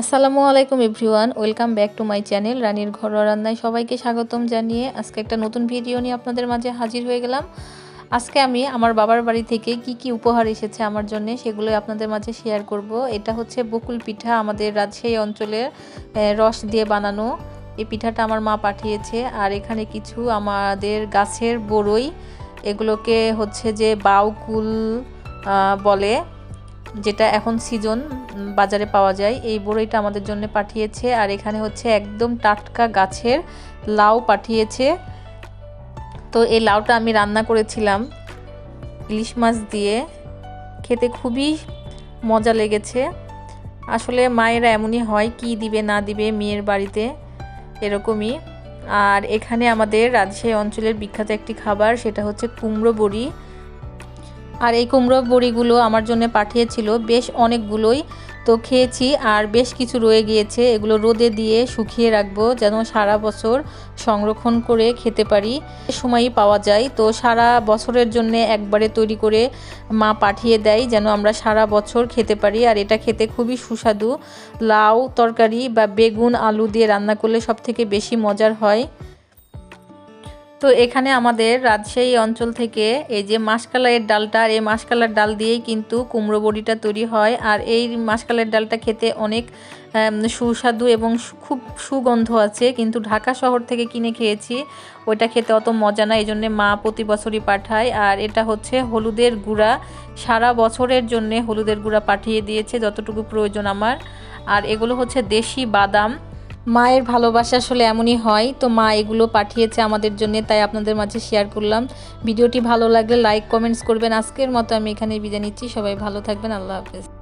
আসসালামু আলাইকুম everyone, welcome back to my channel রানীর ঘরোয়া রান্নায় সবাইকে স্বাগতম জানিয়ে আজকে একটা নতুন ভিডিও নিয়ে আপনাদের মাঝে হাজির হয়ে গেলাম। আজকে আমি আমার বাবার বাড়ি থেকে কি কি উপহার এসেছে আমার জন্য সেগুলো আপনাদের মাঝে শেয়ার করব। এটা হচ্ছে বকুল পিঠা আমাদের রাজশাহী অঞ্চলের রস দিয়ে বানানো। এই পিঠাটা আমার মা পাঠিয়েছে। আর এখানে কিছু আমাদের গাছের বড়ই, এগুলোকে হচ্ছে যে বাউকুল বলে। যেটা এখন সিজন বাজারে পাওয়া যায়, এই বড়ইটা আমাদের জন্য পাঠিয়েছে। আর এখানে হচ্ছে একদম টাটকা গাছের লাউ পাঠিয়েছে। তো এই লাউটা আমি রান্না করেছিলাম ইলিশ মাছ দিয়ে। খেতে খুবই মজা লেগেছে। আসলে মায়েরা এমনই হয়, কি দিবে, না দিবে, মেয়ের বাড়িতে এরকমই। আর এখানে আমাদের রাজশাহী অঞ্চলের বিখ্যাত একটি খাবার, সেটা হচ্ছে কুমড়ো বড়ি। আর এই কুমড়ো বড়িগুলো আমার জন্য পাঠিয়েছিল। বেশ অনেকগুলোই তো খেয়েছি আর বেশ কিছু রয়ে গিয়েছে। এগুলো রোদে দিয়ে শুকিয়ে রাখব যেন সারা বছর সংরক্ষণ করে খেতে পারি। সময়ই পাওয়া যায়। তো সারা বছরের জন্য একবারে তৈরি করে মা পাঠিয়ে দেয় যেন আমরা সারা বছর খেতে পারি। আর এটা খেতে খুবই সুস্বাদু। লাউ তরকারি বা বেগুন আলু দিয়ে রান্না করলে সব থেকে বেশি মজার হয়। তো এখানে আমাদের রাজশাহী অঞ্চল থেকে এই যে মাসকালাইয়ের ডালটা, আর এই মাসকালার ডাল দিয়েই কিন্তু কুমড়ো বড়িটা তৈরি হয়। আর এই মাসকালের ডালটা খেতে অনেক সুস্বাদু এবং খুব সুগন্ধ আছে। কিন্তু ঢাকা শহর থেকে কিনে খেয়েছি। ওইটা খেতে অত মজা না এই জন্যে মা প্রতি বছরই পাঠায়। আর এটা হচ্ছে হলুদের গুঁড়া। সারা বছরের জন্যে হলুদের গুঁড়া পাঠিয়ে দিয়েছে, যতটুকু প্রয়োজন আমার। আর এগুলো হচ্ছে দেশি বাদাম। মায়ের ভালোবাসা আসলে এমনই হয়। তো মা এগুলো পাঠিয়েছে আমাদের জন্য, তাই আপনাদের মাঝে শেয়ার করলাম। ভিডিওটি ভালো লাগলে লাইক কমেন্টস করবেন। আজকের মতো আমি এখানে বিদায় নিচ্ছি। সবাই ভালো থাকবেন। আল্লাহ হাফেজ।